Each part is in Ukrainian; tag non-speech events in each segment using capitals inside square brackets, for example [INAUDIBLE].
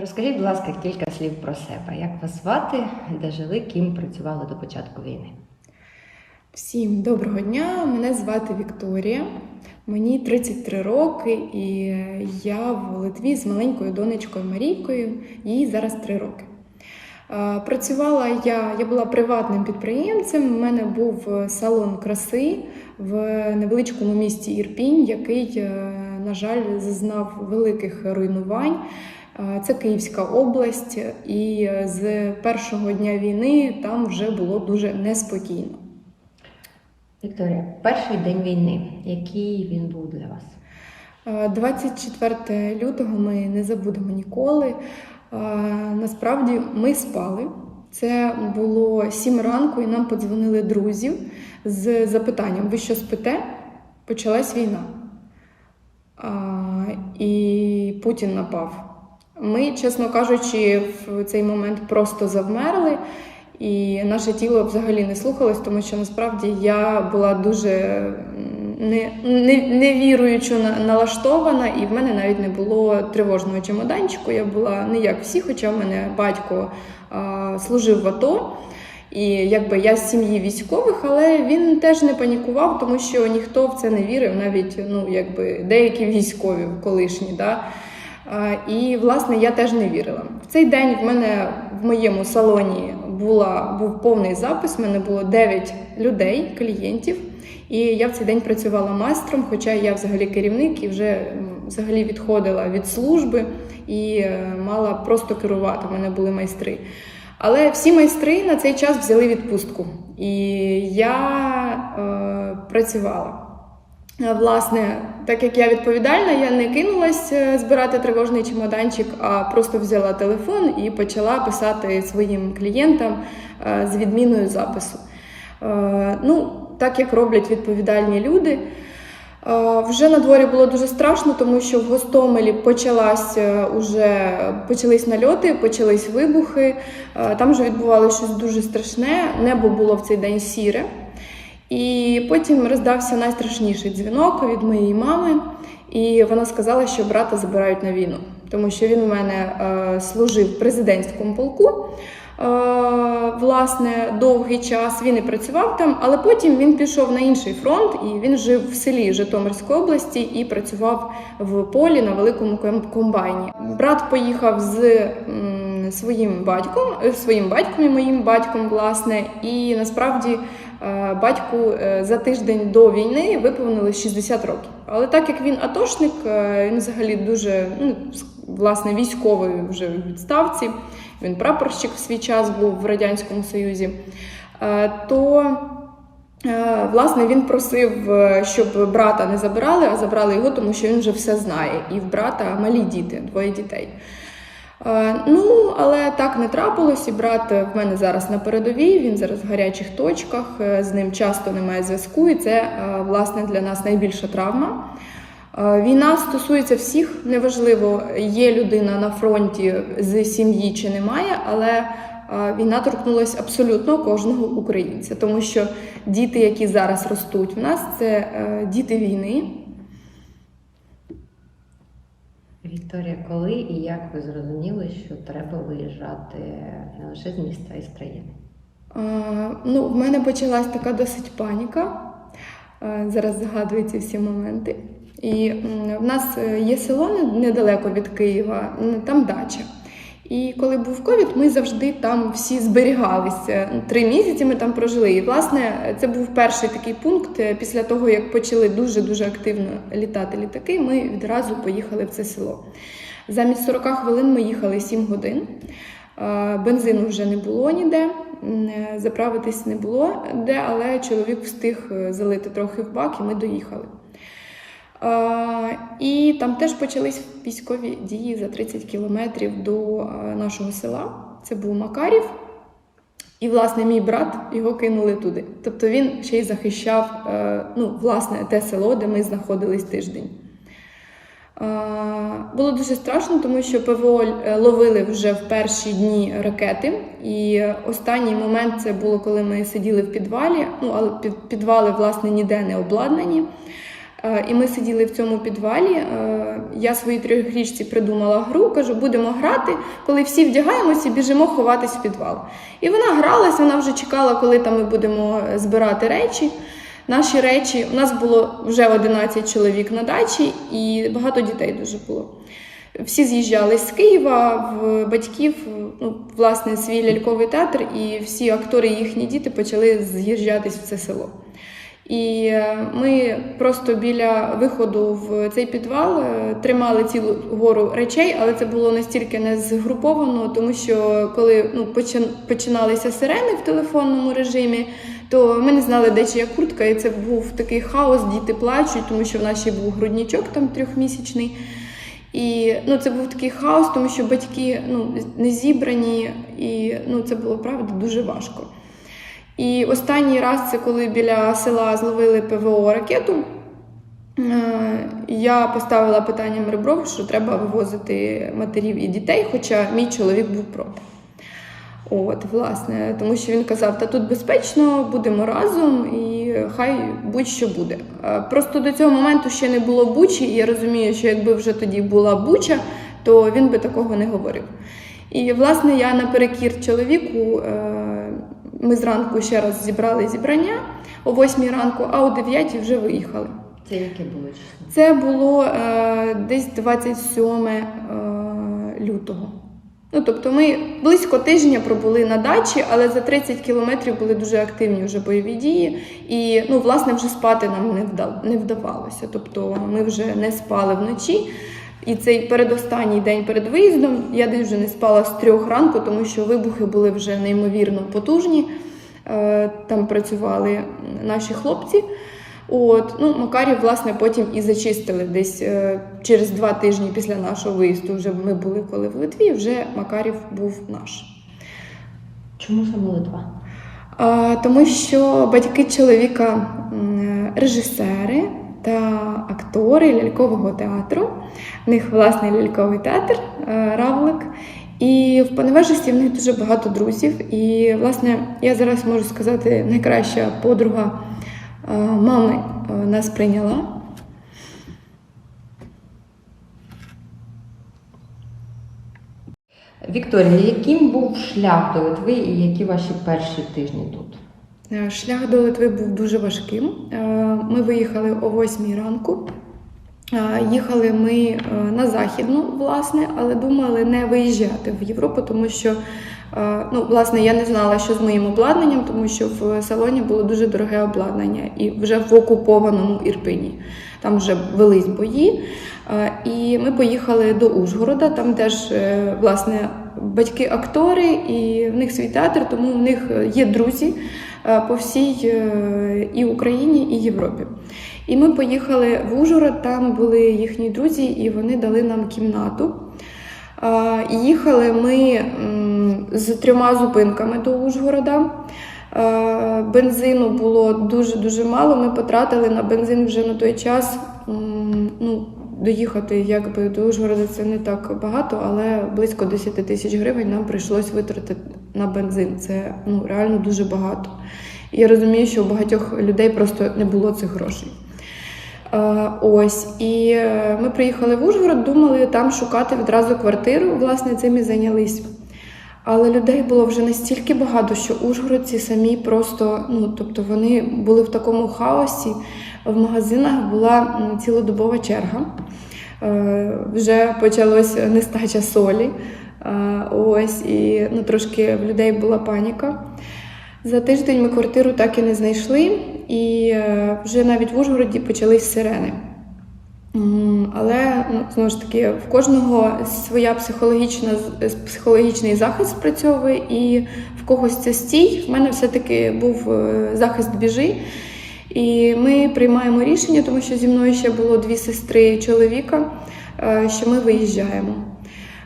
Розкажіть, будь ласка, кілька слів про себе. Як вас звати, де жили, ким працювали до початку війни? Всім доброго дня! Мене звати Вікторія. Мені 33 роки, і я в Литві з маленькою донечкою Марійкою. Їй зараз 3 роки. Е, Працювала я, я була приватним підприємцем. У мене був салон краси в невеличкому місті Ірпінь, який, е, на жаль, зазнав великих руйнувань. Е, Це Київська область, і з першого дня війни там вже було дуже неспокійно. Вікторія, перший день війни. Який він був для вас? Е, 24 лютого ми не забудемо ніколи. Е, Насправді ми спали. Це було 7 ранку, і нам подзвонили друзів з запитанням: ви що спите? Почалась війна. І Путін напав. Ми, чесно кажучи, в цей момент просто завмерли, і наше тіло взагалі не слухалось, тому що насправді я була дуже м, не, не, невіруючо на- налаштована, і в мене навіть не було тривожного чемоданчику. Я була не як всі, хоча в мене батько а, служив в АТО. І якби я з сім'ї військових, але він теж не панікував, тому що ніхто в це не вірив, навіть ну якби деякі військові колишні. Да? І власне я теж не вірила. В цей день в мене в моєму салоні була, був повний запис. в мене було 9 людей, клієнтів. І я в цей день працювала майстром, хоча я взагалі керівник і вже взагалі відходила від служби і е, мала просто керувати. У мене були майстри. Але всі майстри на цей час взяли відпустку, і я е, працювала. Власне, так як я відповідальна, я не кинулась е, збирати тривожний чемоданчик, а просто взяла телефон і почала писати своїм клієнтам е, з відміною запису. Е, Ну, так як роблять відповідальні люди. Вже на дворі було дуже страшно, тому що в Гостомелі почалась уже почались нальоти, почались вибухи. Там вже відбувалося щось дуже страшне. Небо було в цей день сіре. І потім роздався найстрашніший дзвінок від моєї мами, і вона сказала, що брата забирають на війну, тому що він у мене е, служив президентському полку. Е, власне, довгий час він і працював там, але потім він пішов на інший фронт і він жив в селі Житомирської області і працював в полі на великому ком- комбайні. Брат поїхав з своїм батьком, е, своїм батьком і моїм батьком, власне, і насправді. Е, Батьку е, за тиждень до війни виповнилось 60 років. Але так як він атошник, е, він взагалі дуже ну, власне військовий вже в відставці. Він прапорщик в свій час був в Радянському Союзі. То власне він просив, щоб брата не забирали, а забрали його, тому що він вже все знає. І в брата малі діти, двоє дітей. Е, Ну, але так не трапилось, і брат в мене зараз на передовій, він зараз в гарячих точках, е, з ним часто немає зв'язку, і це е, власне для нас найбільша травма. Війна стосується всіх, неважливо, є людина на фронті з сім'ї чи немає, але війна торкнулася абсолютно кожного українця, тому що діти, які зараз ростуть в нас, це діти війни. Вікторія, коли і як ви зрозуміли, що треба виїжджати не лише з міста, а й з країни? А, Ну, в мене почалась така досить паніка. А, Зараз згадую ці всі моменти. І м, в нас е, є село недалеко від Києва, там дача. І коли був ковід, ми завжди там всі зберігалися. Три місяці ми там прожили. І власне це був перший такий пункт. Е, Після того, як почали дуже дуже активно літати літаки, ми відразу поїхали в це село. Замість 40 хвилин ми їхали 7 годин. Е, Бензину вже не було ніде, е, заправитись не було де, але чоловік встиг залити трохи в бак, і ми доїхали. І там теж почались військові дії за 30 кілометрів до нашого села. Це був Макарів. І, власне, мій брат його кинули туди. Тобто він ще й захищав е, ну, власне, те село, де ми знаходились тиждень. Було дуже страшно, тому що ПВО е, ловили вже в перші дні ракети. І останній момент це було, коли ми сиділи в підвалі. Ну, але під- підвали, власне, ніде не обладнані. Е, І ми сиділи в цьому підвалі. Е, Я своїй трьохрічці придумала гру, кажу, будемо грати, коли всі вдягаємося, біжимо ховатись в підвал. І вона гралась, вона вже чекала, коли там ми будемо е, збирати речі. Наші речі, у нас було вже 11 чоловік на дачі, і багато дітей дуже було. Всі з'їжджали з Києва в батьків, ну, власне, свій ляльковий театр, і всі актори, і їхні діти почали з'їжджатись в це село. І е, ми просто біля виходу в цей підвал е, тримали цілу гору речей, але це було настільки не згруповано, тому що коли ну, починалися сирени в телефонному режимі, то ми не знали, де чия куртка, і це був такий хаос, діти плачуть, тому що в нас ще був груднічок там трьохмісячний. І ну, це був такий хаос, тому що батьки ну, не зібрані, і ну, це було правда дуже важко. І останній раз це коли біля села зловили ПВО ракету. е, Я поставила питанням ребров, що треба вивозити матерів і дітей, хоча мій чоловік був проти. От, власне, тому що він казав, та тут безпечно, будемо разом і хай будь-що буде. Е, Просто до цього моменту ще не було бучі, і я розумію, що якби вже тоді була буча, то він би такого не говорив. І власне я наперекір чоловіку. Ми зранку ще раз зібрали зібрання о 8 ранку, а о 9 вже виїхали. Це яке було? Це було е, десь 27 е, лютого. Ну, тобто ми близько тижня пробули на дачі, але за 30 кілометрів були дуже активні вже бойові дії. І ну, власне вже спати нам не вдавалося. Тобто ми вже не спали вночі. І цей передостанній день перед виїздом я десь вже не спала з трьох ранку, тому що вибухи були вже неймовірно потужні. Е, Там працювали наші хлопці. От, ну, Макарів, власне, потім і зачистили десь е, через два тижні після нашого виїзду. Вже ми були коли в Литві, вже Макарів був наш. Чому саме Литва? А, тому що батьки чоловіка м, режисери та актори лялькового театру. В них власний ляльковий театр е, Равлик. І в Паневежисті в них дуже багато друзів. І, власне, я зараз можу сказати, найкраща подруга е, мами е, нас прийняла. Вікторія, яким був шлях до Литви і які ваші перші тижні тут? Е, Шлях до Литви був дуже важким. Е, Ми виїхали о 8 ранку. Е, Їхали ми на західну, власне, але думали не виїжджати в Європу, тому що ну, власне, я не знала, що з моїм обладнанням, тому що в салоні було дуже дороге обладнання і вже в окупованому Ірпені. Там вже велись бої. І ми поїхали до Ужгорода, там теж власне батьки актори, і в них свій театр, тому в них є друзі е, по всій е, і Україні, і Європі. І ми поїхали в Ужгород, там були їхні друзі, і вони дали нам кімнату. Е, Їхали ми з трьома зупинками до Ужгорода. Е, Бензину було дуже-дуже мало. Ми потратили на бензин вже на той час. Ну, доїхати якби до Ужгорода це не так багато, але близько 10 тисяч гривень нам прийшлось витратити на бензин. Це ну, реально дуже багато. І я розумію, що у багатьох людей просто не було цих грошей. Е, Ось, і е, ми приїхали в Ужгород, думали там шукати відразу квартиру. Власне, цим і зайнялись. Але людей було вже настільки багато, що ужгородці самі просто, ну тобто вони були в такому хаосі. В магазинах була цілодобова черга. Е, Вже почалась нестача солі. Е, Ось, і ну, трошки в людей була паніка. За тиждень ми квартиру так і не знайшли, і е, вже навіть в Ужгороді почались сирени. Але ну, знову ж таки, в кожного своя психологічна психологічний захист спрацьовує, і в когось це стій. В мене все-таки був захист біжи. І ми приймаємо рішення, тому що зі мною ще було дві сестри чоловіка, е, що ми виїжджаємо.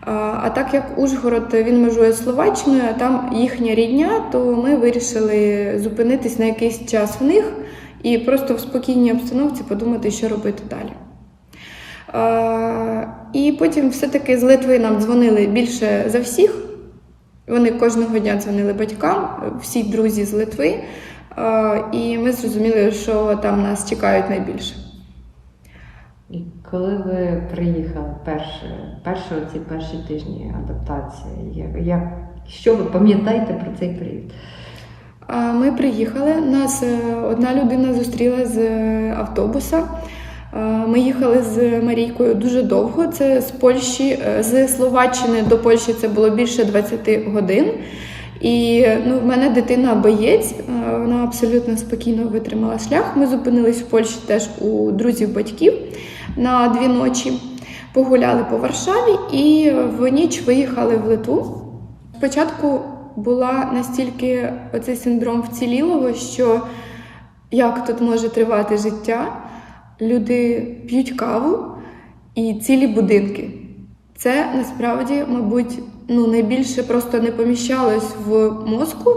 А а так як Ужгород він межує з Словаччиною, а там їхня рідня, то ми вирішили зупинитись на якийсь час в них і просто в спокійній обстановці подумати, що робити далі. І потім все-таки з Литви нам дзвонили більше за всіх. Вони кожного дня дзвонили батькам, всі друзі з Литви. А, і ми зрозуміли, що там нас чекають найбільше. Коли ви приїхали перше, перші ці перші тижні адаптації, як, що ви пам'ятаєте про цей період? Ми приїхали. Нас е, одна людина зустріла з е, автобуса. Е, Ми їхали з Марійкою дуже довго. Це з Польщі, е, з Словаччини до Польщі це було більше 20 годин. І ну, в мене дитина боєць, е, вона абсолютно спокійно витримала шлях. Ми зупинились в Польщі теж у друзів батьків на дві ночі. Погуляли по Варшаві і в ніч виїхали в Литву. Спочатку була настільки оцей синдром вцілілого, що як тут може тривати життя, люди п'ють каву і цілі будинки. Це насправді, мабуть, ну, найбільше просто не поміщалось в мозку,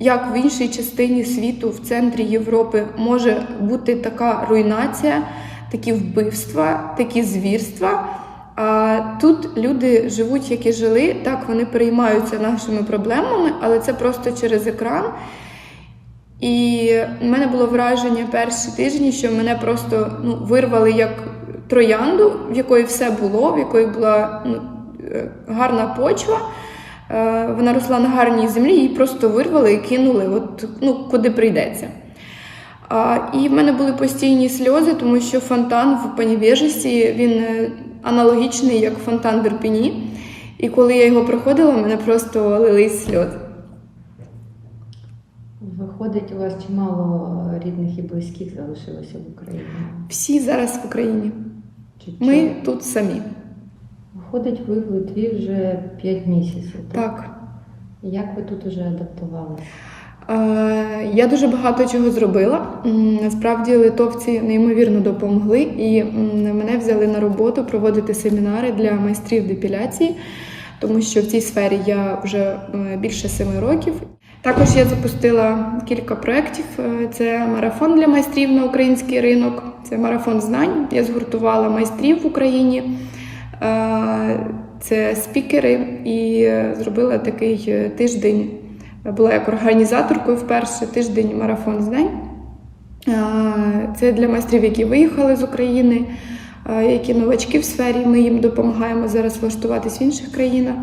як в іншій частині світу, в центрі Європи, може бути така руйнація, такі вбивства, такі звірства. А тут люди живуть, як і жили, так вони переймаються нашими проблемами, але це просто через екран. І в мене було враження перші тижні, що мене просто ну, вирвали як троянду, в якої все було, в якої була ну, гарна почва. Е, Вона росла на гарній землі, її просто вирвали і кинули, от, ну, куди прийдеться. А, і в мене були постійні сльози, тому що фонтан в Панівежісі, він е, аналогічний, як фонтан в Ірпіні. І коли я його проходила, в мене просто лились сльози. Виходить, у вас чимало рідних і близьких залишилося в Україні. Всі зараз в Україні. Чи Ми тут самі. Виходить, ви в Литві вже 5 місяців. Так. Як ви тут уже адаптувалися? Е, Я дуже багато чого зробила. Насправді литовці неймовірно допомогли і мене взяли на роботу проводити семінари для майстрів депіляції, тому що в цій сфері я вже е, більше семи років. Також я запустила кілька проєктів. Е, Це марафон для майстрів на український ринок, це марафон знань. Я згуртувала майстрів в Україні. Це спікери і е, зробила такий е, тиждень була як організаторкою вперше тиждень марафон знань. Це для майстрів, які виїхали з України, які новачки в сфері. Ми їм допомагаємо зараз влаштуватись в інших країнах.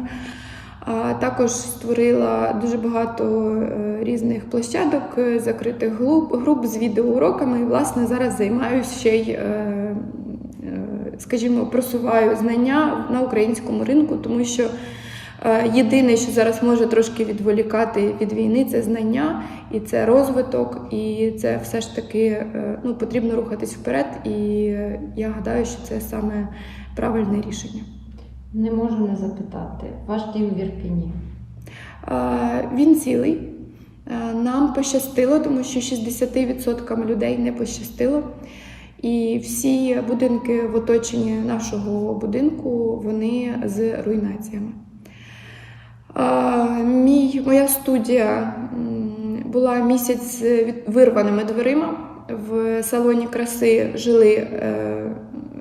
Також створила дуже багато е, різних площадок, закритих груп, з відеоуроками. І, власне, зараз займаюся ще й, скажімо, просуваю знання на українському ринку, тому що Е, Єдине, що зараз може трошки відволікати від війни, це знання і це розвиток, і це все ж таки е, ну, потрібно рухатись вперед. І е, я гадаю, що це саме правильне рішення. Не можу не запитати. Ваш дім в Ірпіні. Він цілий. Нам пощастило, тому що 60% людей не пощастило. І всі будинки в оточенні нашого будинку вони з руйнаціями. Мій, моя студія була місяць вирваними дверима. В салоні краси жили, е,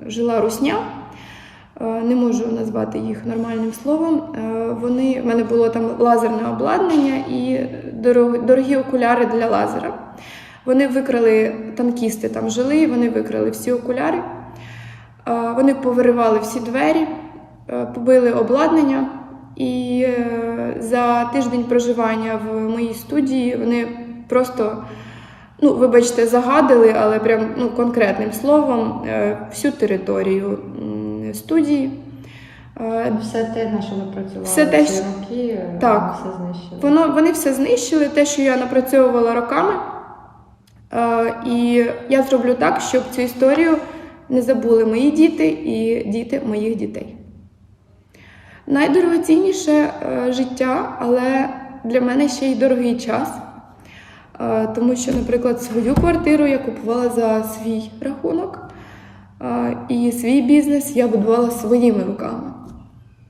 жила русня. Е, Не можу назвати їх нормальним словом. Е, Вони, в мене було там лазерне обладнання і дорогі окуляри для лазера. Вони викрали, танкісти там жили, вони викрали всі окуляри. Вони повиривали всі двері, е, побили обладнання. І е, за тиждень проживання в моїй студії вони просто, ну, вибачте, загадили, але прям ну, конкретним словом е, всю територію студії. Все те, на що ви працювали Все те, ці роки, Так. все знищили. Воно, вони все знищили, те, що я напрацьовувала роками. Е, і я зроблю так, щоб цю історію не забули мої діти і діти моїх дітей. Найдорогоцінніше е, життя, але для мене ще й дорогий час. Е, тому що, наприклад, свою квартиру я купувала за свій рахунок, і свій бізнес я будувала своїми руками.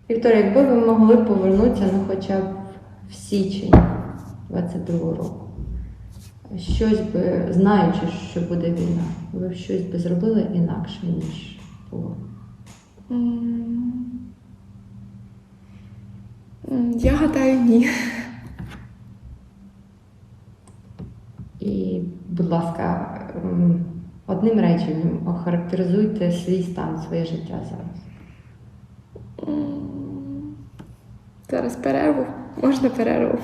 Вікторія, якби ви могли повернутися, ну хоча б в січень 22 року, щось би, знаючи, що буде війна, ви б щось би зробили інакше, ніж було. Я гадаю, ні. І, будь ласка, одним реченням охарактеризуйте свій стан, своє життя зараз. Зараз перерву. Можна перерву.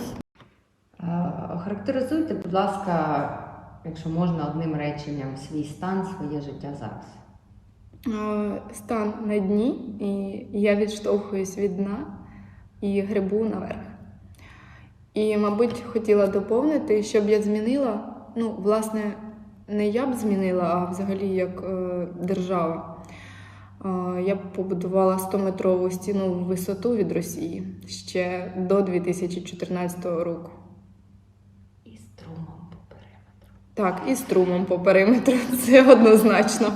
Охарактеризуйте, будь ласка, якщо можна, одним реченням свій стан, своє життя зараз. Е, Стан на дні, і я відштовхуюсь від дна і грибу наверх. І, мабуть, хотіла доповнити, щоб я змінила, ну, власне, не я б змінила, а взагалі як е, держава. Е, я б побудувала 100-метрову стіну в висоту від Росії ще до 2014 року. І струмом по периметру. Так, і струмом по периметру, [LAUGHS] це однозначно.